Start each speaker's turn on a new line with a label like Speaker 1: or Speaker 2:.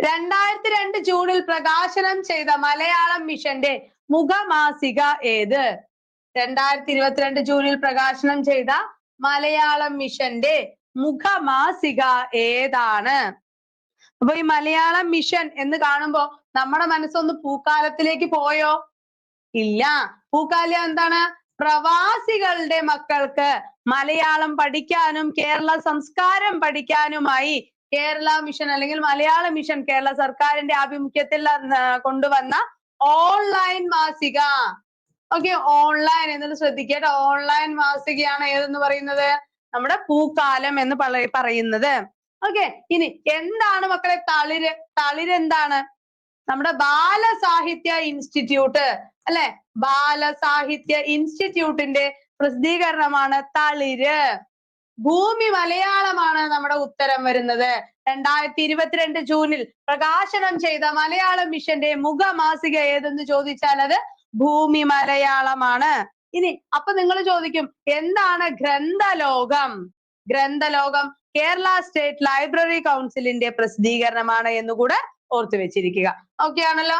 Speaker 1: രണ്ടായിരത്തി രണ്ട് ജൂണിൽ പ്രകാശനം ചെയ്ത മലയാളം മിഷന്റെ മുഖമാസിക ഏത്? രണ്ടായിരത്തി ഇരുപത്തിരണ്ട് ജൂണിൽ പ്രകാശനം ചെയ്ത മലയാളം മിഷന്റെ മുഖമാസിക ഏതാണ്? അപ്പൊ ഈ മലയാളം മിഷൻ എന്ന് കാണുമ്പോ നമ്മുടെ മനസ്സൊന്ന് പൂക്കാലത്തിലേക്ക് പോയോ? ഇല്ല. പൂക്കാലം എന്താണ്? പ്രവാസികളുടെ മക്കൾക്ക് മലയാളം പഠിക്കാനും കേരള സംസ്കാരം പഠിക്കാനുമായി കേരള മിഷൻ അല്ലെങ്കിൽ മലയാള മിഷൻ കേരള സർക്കാരിന്റെ ആഭിമുഖ്യത്തിൽ കൊണ്ടുവന്ന ഓൺലൈൻ മാസിക. ഓക്കെ ഓൺലൈൻ എന്നത് ശ്രദ്ധിക്കട്ടെ. ഓൺലൈൻ മാസികയാണ് ഏതെന്ന് പറയുന്നത്? നമ്മുടെ പൂക്കാലം എന്ന് പറ- പറയുന്നത്. ഓക്കെ ഇനി എന്താണ് മക്കളെ തളിര് തളിര് എന്താണ് നമ്മുടെ ബാലസാഹിത്യ ഇൻസ്റ്റിറ്റ്യൂട്ട് അല്ലെ? ബാലസാഹിത്യ ഇൻസ്റ്റിറ്റ്യൂട്ടിന്റെ പ്രസിദ്ധീകരണമാണ് തളിര്. ഭൂമി മലയാളമാണ് നമ്മുടെ ഉത്തരം വരുന്നത്. രണ്ടായിരത്തി ഇരുപത്തിരണ്ട് ജൂണിൽ പ്രകാശനം ചെയ്ത മലയാളം മിഷന്റെ മുഖമാസിക ഏതെന്ന് ചോദിച്ചാൽ അത് ഭൂമി മലയാളമാണ്. ഇനി അപ്പൊ നിങ്ങൾ ചോദിക്കും എന്താണ് ഗ്രന്ഥലോകം? ഗ്രന്ഥലോകം കേരള സ്റ്റേറ്റ് ലൈബ്രറി കൗൺസിലിന്റെ പ്രസിദ്ധീകരണമാണ് എന്നുകൂടെ ഓർത്തു വെച്ചിരിക്കുക. ഓക്കെ ആണല്ലോ